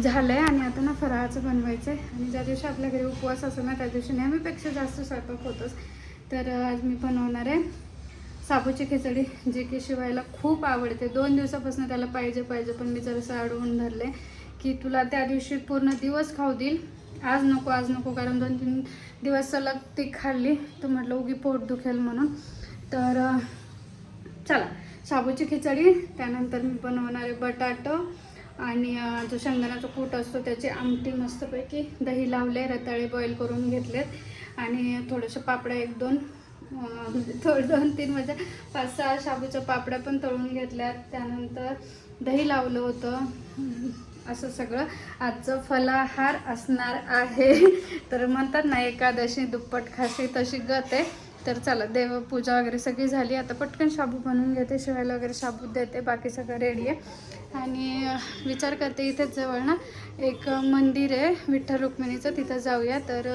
झालं आहे आणि आता ना फराळाचं बनवायचं आहे आणि ज्या दिवशी आपल्या घरी उपवास असतो ना त्या दिवशी नेहमीपेक्षा जास्त स्वयंपाक होतोच. तर आज मी बनवणार आहे साबूची खिचडी जी की शिवायला खूप आवडते. दोन दिवसापासून त्याला पाहिजे पाहिजे पण मी जरासं अडवून धरले की तुला त्या दिवशी पूर्ण दिवस खाऊ देईल. आज नको आज नको कारण दोन तीन दिवस सलग ती खाल्ली. तर म्हटलं उगी पोट दुखेल म्हणून. तर चला. साबूची खिचडी त्यानंतर मी बनवणार आहे बटाटो. आणि जो शेंगदाण्याचा कूट असतो त्याची आमटी मस्तपैकी दही लावले रताळे बॉईल करून घेतलेत. आणि थोडंसं पापड्या एक दोन म्हणजे थोडं दोन तीन म्हणजे पाच सहा शाबूच्या पापड्या पण तळून घेतल्यात. त्यानंतर दही लावलं होतं. असं सगळं. आजचं फलाहार असणार आहे. तर म्हणतात ना एकादशी दुप्पट खाशी तशी गत आहे. तर चला देवपूजा वगैरे सगळी झाली. आता पटकन शाबू बनवून घेते. शिवायला वगैरे शाबू देते. बाकी सगळं रेडी आहे. आणि विचार करते इथेच जवळ ना. एक मंदिर आहे विठ्ठल रुक्मिणीचं तिथं जाऊया. तर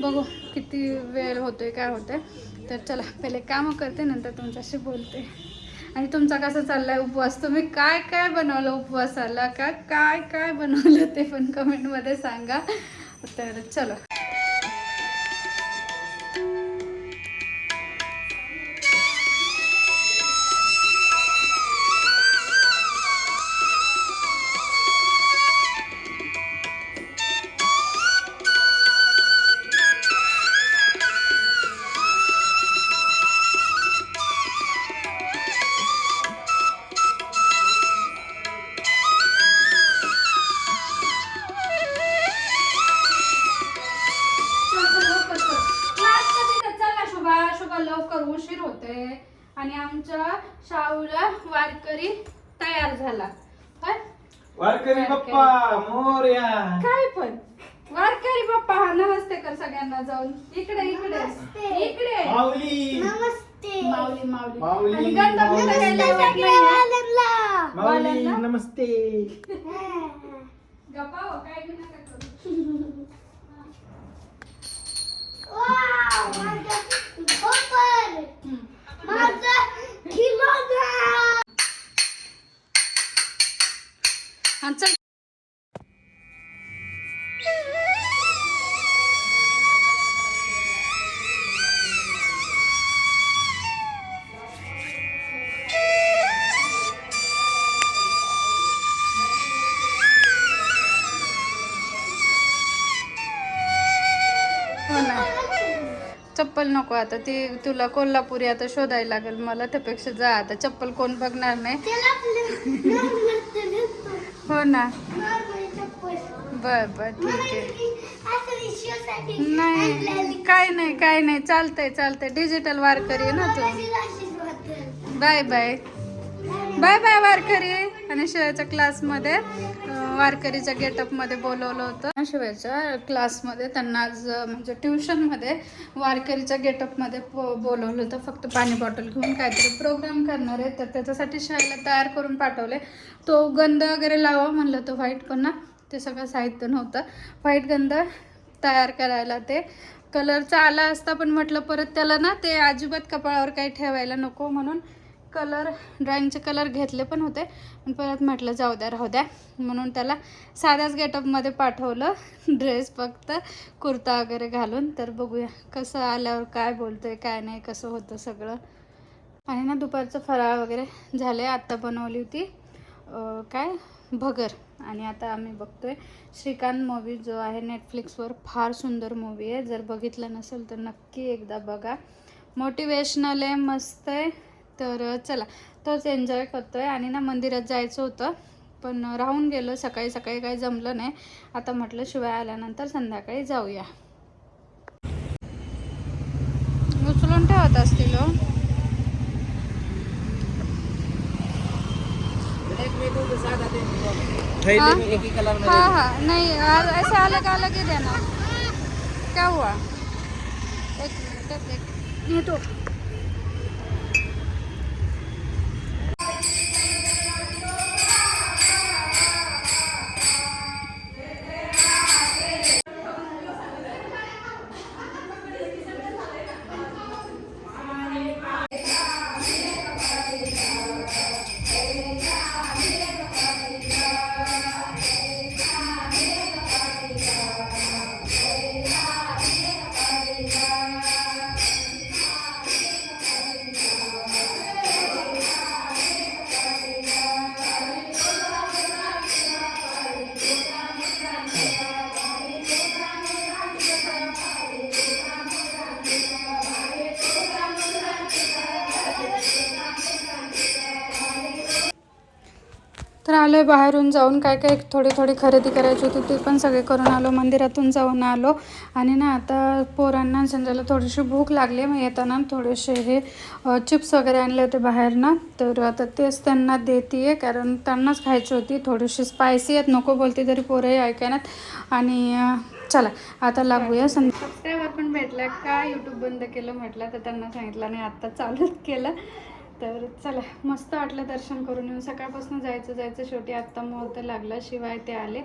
बघू किती वेळ होतोय काय होतं आहे तर चला पहिले कामं करते नंतर तुमच्याशी बोलते. आणि तुमचा कसा चाललाय उपवास? तुम्ही काय काय बनवलं उपवासाला? का काय काय बनवलं ते पण कमेंटमध्ये सांगा. तर चलो. बाप्पा मोर्या. काय पण. वारकरी बाप्पा हा नमस्ते कर सगळ्यांना जाऊन. इकडे इकडे. इकडे. माऊली. माऊली माऊली. माऊली, आणि माऊली. फुलं काही लावत नाहीये. माऊली वाल्यांना? नमस्ते. गप्पा हो, काय बी नका करू. हम्म. हा, चल. आता ती तुला कोल्हापुरी आता शोधायला लागेल. मला त्यापेक्षा जा. आता चप्पल कोण बघणार नाही. हो ना. बर बर ठीक आहे. नाही. काय नाही काय नाही. चालतंय चालतंय. डिजिटल वारकरी ना तू. Bye bye. बाय बाय वारकरी. आणि शिवायच्या क्लासमध्ये वारकरीच्या गेटअपमध्ये बोलवलं होतं. शिवायच्या क्लासमध्ये त्यांना आज म्हणजे ट्युशनमध्ये वारकरीच्या गेटअपमध्ये बोलवलं होतं. फक्त पाणी बॉटल घेऊन काहीतरी प्रोग्राम करणार आहे. तर त्याच्यासाठी शाळेला तयार करून पाठवले. तो गंध वगैरे लावा म्हणलं तो व्हाईट पण ना ते सगळं साहित्य नव्हतं. व्हाईट गंध तयार करायला ते कलरचा आला असता पण म्हटलं परत त्याला ना ते अजिबात कपाळावर काही ठेवायला नको म्हणून कलर ड्रॉइंगचे कलर घेतले पण होते. पण परत म्हटलं जाऊ द्या राहू द्या. म्हणून त्याला साध्याच गेटअपमध्ये पाठवलं. ड्रेस फक्त कुर्ता वगैरे घालून. तर बघूया कसं आल्यावर काय बोलतोय काय नाही कसं होतं सगळं. आणि ना दुपारचं फराळ वगैरे झाले. आत्ता बनवली होती. काय? भगर. आणि आता आम्ही बघतोय श्रीकांत मूवी जो आहे नेटफ्लिक्सवर फार सुंदर मूवी आहे. जर बघितलं नसेल तर नक्की एकदा बघा. मोटिवेशनल आहे मस्त आहे. तर चला तोच एन्जॉय करतोय. आणि ना मंदिरात जायचं होतं पण राहून गेलं. सकाळी सकाळी काही जमलं नाही. आता म्हटलं शिवाय आल्यानंतर संध्याकाळी जाऊया. उचलून ठेवत असतील हो. ही? हाँ हाँ. नहीं अलग अलग ही देना क्या हुआ एक मिनट एक आलो आहे बाहेरून जाऊन काय काय थोडी थोडी खरेदी करायची होती ती पण सगळे करून आलो मंदिरातून जाऊन आलो. आणि ना आता पोरांना संजयला थोडीशी भूक लागली मग येताना थोडेसे हे चिप्स वगैरे आणले होते बाहेरनं. तर आता तेच त्यांना देते कारण त्यांनाच खायची होती. थोडीशी स्पायसी आहेत नको बोलते तरी पोरंही ऐकण्यात आणि चला आता लागूया. सं सबस्क्रायबर पण भेटला का? यूट्यूब बंद केलं म्हटलं तर त्यांना सांगितलं आणि आत्ता चालूच केलं. तर चला मस्त वाटलं दर्शन करून येऊन. सकाळपासून जायचं जायचं शेवटी आत्ता मुहूर्त लागला शिवाय ते आले.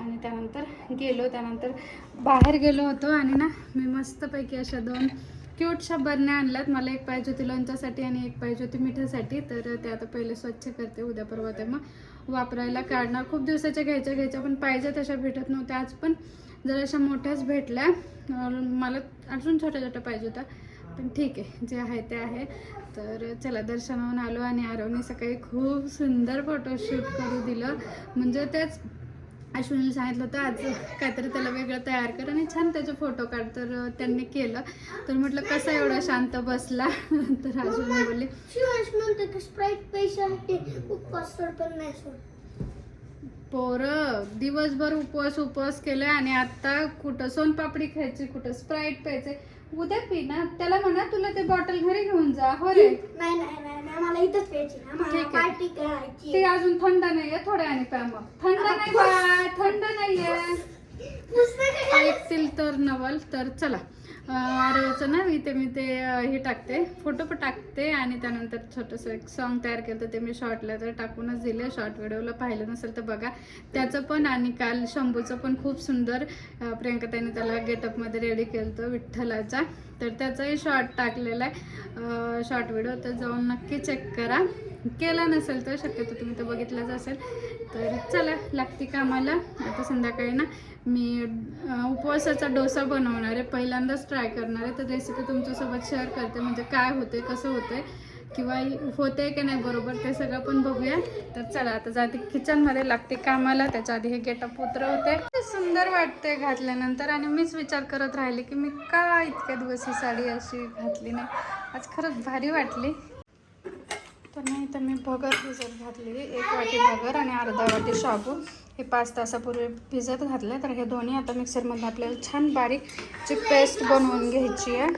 आणि त्यानंतर गेलो त्यानंतर बाहेर गेलो होतो आणि ना मी मस्तपैकी अशा दोन क्यूटशा बरण्या आणल्यात. मला एक पाहिजे होती लोणच्यासाठी आणि एक पाहिजे होती मिठासाठी. तर ते आता पहिले स्वच्छ करते उद्या परवा ते मग वापरायला काढणार. खूप दिवसाच्या घ्यायच्या घ्यायच्या पण पाहिजे तशा भेटत नव्हत्या. आज पण जर अशा मोठ्याच भेटल्या. मला अजून छोट्या छोट्या पाहिजे होत्या. पण ठीक आहे जे आहे ते आहे. तर चला दर्शनावरून आलो आणि आरवने सकाळी खूप सुंदर फोटोशूट करू दिलं. म्हणजे तेच अश्विनीला सांगितलं होतं आज काहीतरी त्याला वेगळं तयार कर आणि छान त्याचे फोटो काढ. तर त्यांनी केलं. तर म्हटलं कसा एवढा शांत बसला? तर अश्विनी बोलली पोरं दिवसभर उपवास उपवास केले आणि आता कुठं सोनपापडी खायची कुठं स्प्राईट प्यायचे उद्या पी ना. त्याला म्हणा तुला ते बॉटल घरी घेऊन जा. हो रे. नाही नाही नाही नाही मला इथंच प्यायची ना. मला ठीक आहे. पार्टी करायची. ते अजून थंड नाहीये थोड्या आणि प्या मग. थंड नाही बा थंड नाहीये. पुस्तकं ऐकतील तर नवल तर चला. आरवचं ना इथे मी ते हे टाकते फोटो पण टाकते आणि त्यानंतर छोटंसं एक सॉन्ग तयार केलं तर ते मी शॉर्टला तर टाकूनच दिले. शॉर्ट व्हिडिओला पाहिलं नसेल तर बघा. त्याचं पण आणि काल शंभूचं पण खूप सुंदर प्रियंका प्रियंकाताईने त्याला गेटअपमध्ये रेडी केलं होतं विठ्ठलाचा. तर त्याचाही शॉर्ट टाकलेला आहे. शॉर्ट व्हिडिओ तर जाऊन नक्की चेक करा. केला नसेल तर शक्यतो तुम्ही तर बघितलंच असेल. तर चला लागते कामाला. आता संध्याकाळी ना मी उपवासाचा डोसा बनवणार आहे. पहिल्यांदाच ट्राय करणार आहे. तर रेसिपी तुमच्यासोबत शेअर करते. म्हणजे काय होते कसं होते किंवा होते की नाही बरोबर ते सगळं पण बघूया. तर चला आता जाते किचनमध्ये लागते कामाला. त्याच्या आधी हे गेटअप उतरवते. ते सुंदर वाटते घातल्यानंतर. आणि मीच विचार करत राहिले की मी का इतक्या दिवस ही साडी अशी घातली नाही. आज खरंच भारी वाटली. तर नाही तर मी भगर भिजत घातली. एक वाटी भगर आणि अर्धा वाटी शाबू. हे पाच तासापूर्वी भिजत घातलं तर हे दोन्ही आता मिक्सरमध्ये आपल्याला छान बारीकची पेस्ट बनवून घ्यायची आहे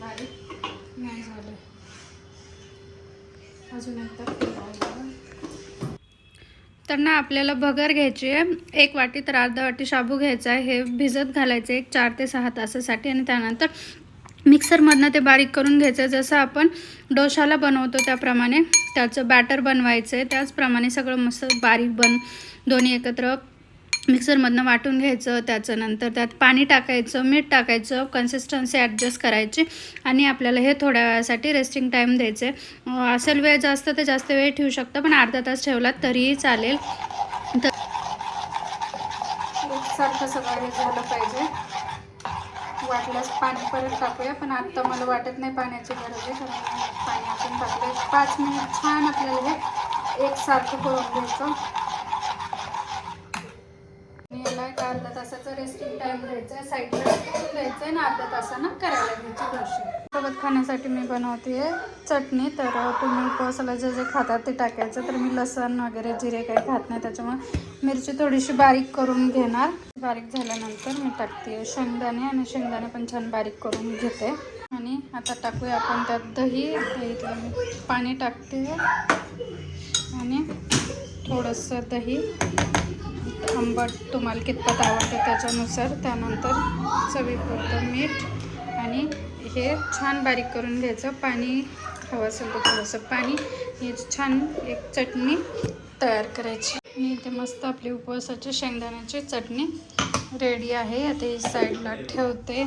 बारीक नाही झालं अजून एकदा फिरवायला. तर ना आपल्याला भगर घ्यायची आहे. एक वाटी तर अर्धा वाटी शाबू घ्यायचा आहे. हे भिजत घालायचं एक चार ते सहा तासासाठी आणि त्यानंतर मिक्सरमधनं ते बारीक करून घ्यायचं आहे. जसं आपण डोशाला बनवतो त्याप्रमाणे त्याचं बॅटर बनवायचं आहे. त्याचप्रमाणे सगळं मस्त बारीक बन दोन्ही एकत्र मिक्सरमधनं वाटून घ्यायचं त्याचं नंतर त्यात पाणी टाकायचं मीठ टाकायचं कन्सिस्टन्सी ॲडजस्ट करायची आणि आपल्याला हे थोड्या वेळासाठी रेस्टिंग टाईम द्यायचे आहे असेल वेळ जास्त तर जास्त वेळ ठेवू शकतं पण अर्धा तास ठेवला तरीही चालेल. तर सारखं सगळं हे झालं पाहिजे. वाटल्यास पाणी परत टाकूया पण आत्ता मला वाटत नाही पाण्याची गरज आहे कारण पाणी आपण टाकलं पाच मिनिट छान आपल्याला हे एकसारखं करून घ्यायचं. असते ना अर्ध्या तासानं करायला घ्यायची गोष्ट सोबत खाण्यासाठी मी बनवते चटणी. तर तुम्ही उपवासाला जे जे खातात ते टाकायचं. तर मी लसण वगैरे जिरे काही खात नाही. त्याच्यामुळे मिरची थोडीशी बारीक करून घेणार. बारीक झाल्यानंतर मी टाकते शेंगदाणे आणि शेंगदाणे पण छान बारीक करून घेते. आणि आता टाकूया आपण त्यात दही. दहीतलं मी पाणी टाकते. आणि थोडंसं दही. आंबट तुम्हाला कितपत आवडतं त्याच्यानुसार त्यानंतर चवीपुरतं मीठ आणि हे छान बारीक करून घ्यायचं. पाणी हवं असेल तर थोडंसं पाणी. हे छान एक चटणी तयार करायची. आणि इथे मस्त आपली उपवासाची शेंगदाण्याची चटणी रेडी आहे. आता ही साईडला ठेवते.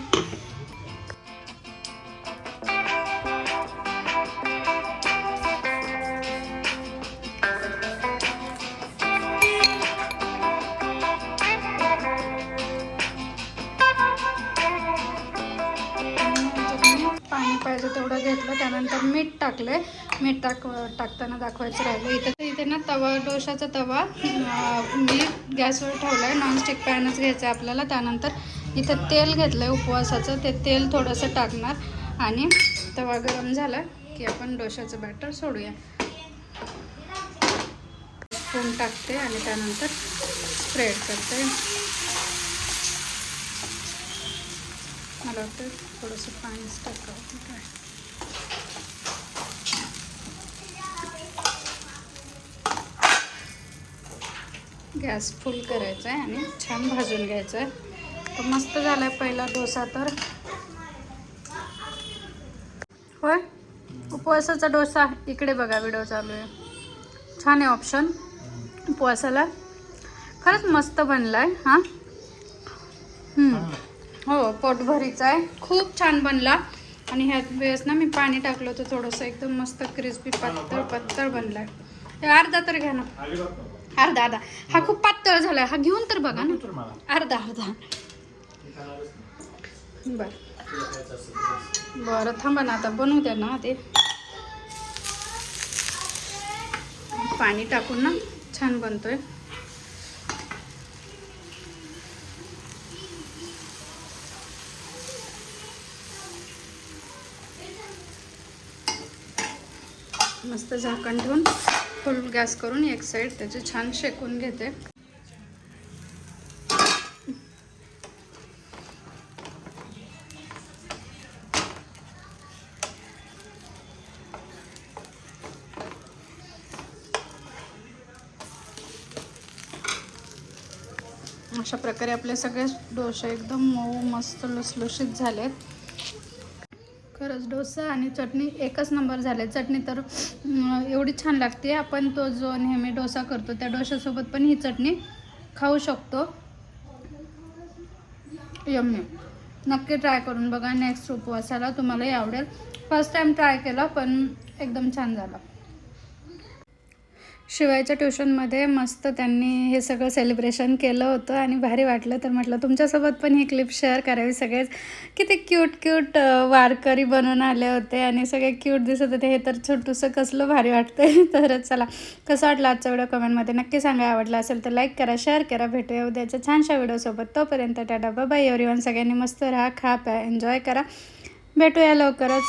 पाहिजे तेवढं घेतलं त्यानंतर मीठ टाकले मीठ टाक टाकताना दाखवायचं राहिलं. इथं इथे ना तवा डोशाचा तवा मी गॅसवर ठेवला आहे नॉनस्टिक पॅनच घ्यायचं आहे आपल्याला. त्यानंतर इथं तेल घेतलं आहे उपवासाचं ते तेल थोडंसं टाकणार. आणि तवा गरम झाला की आपण डोशाचं बॅटर सोडूया. स्पून टाकते आणि त्यानंतर स्प्रेड करते. झालं तर थोडंसं पाणीच टाकावं. काय? गॅस फुल करायचा आहे आणि छान भाजून घ्यायचं आहे तर मस्त झाला आहे पहिला डोसा तर. होय? उपवासाचा डोसा. इकडे बघा व्हिडिओ चालू आहे. छान आहे ऑप्शन उपवासाला. खरंच मस्त बनला आहे हां. हो पोटभरीचा आहे. खूप छान बनला. आणि ह्यात वेळेस ना मी पाणी टाकलं होतं थोडंसं. एकदम मस्त क्रिस्पी पातळ पातळ बनला आहे अर्धा तर घ्या ना. अर्धा अर्धा. हा खूप पातळ झालाय. हा घेऊन तर बघा ना. अर्धा अर्धा. बर. बरं थांबा ना आता. बनवू द्या ना ते. पाणी टाकून ना छान बनतोय. मस्त झाकण ठेवून फुल गॅस करून एक साईड त्याचे छान शेकून घेते. अशा प्रकारे आपले सगळे डोसे एकदम मऊ मस्त लुसलुशीत झालेत. खरंच डोसा आणि चटणी एकच नंबर झाले. चटणी तर एवढी छान लागते. आपण तो जो नेहमी डोसा करतो त्या डोशासोबत पण ही चटणी खाऊ शकतो. यम्मी. नक्की ट्राय करून बघा. नेक्स्ट उपवासाला तुम्हालाही आवडेल. फर्स्ट टाइम ट्राय केला पण एकदम छान झाला. शिवायच्या ट्युशनमध्ये मस्त त्यांनी हे सगळं सेलिब्रेशन केलं होतं आणि भारी वाटलं. तर म्हटलं तुमच्यासोबत पण ही क्लिप शेअर करावी सगळेच. किती क्यूट क्यूट वारकरी बनवून आले होते आणि सगळे क्यूट दिसत होते. हे तर छोटूसं कसलं भारी वाटतंय. तरच चला कसं वाटलं आजचा व्हिडिओ कमेंटमध्ये नक्की सांगा. आवडला असेल तर लाईक करा शेअर करा. भेटूया उद्याच्या छानशा व्हिडिओसोबत तोपर्यंत टाटा बाय एवरीवन सगळ्यांनी मस्त राहा खा प्या एन्जॉय करा. भेटूया लवकरच.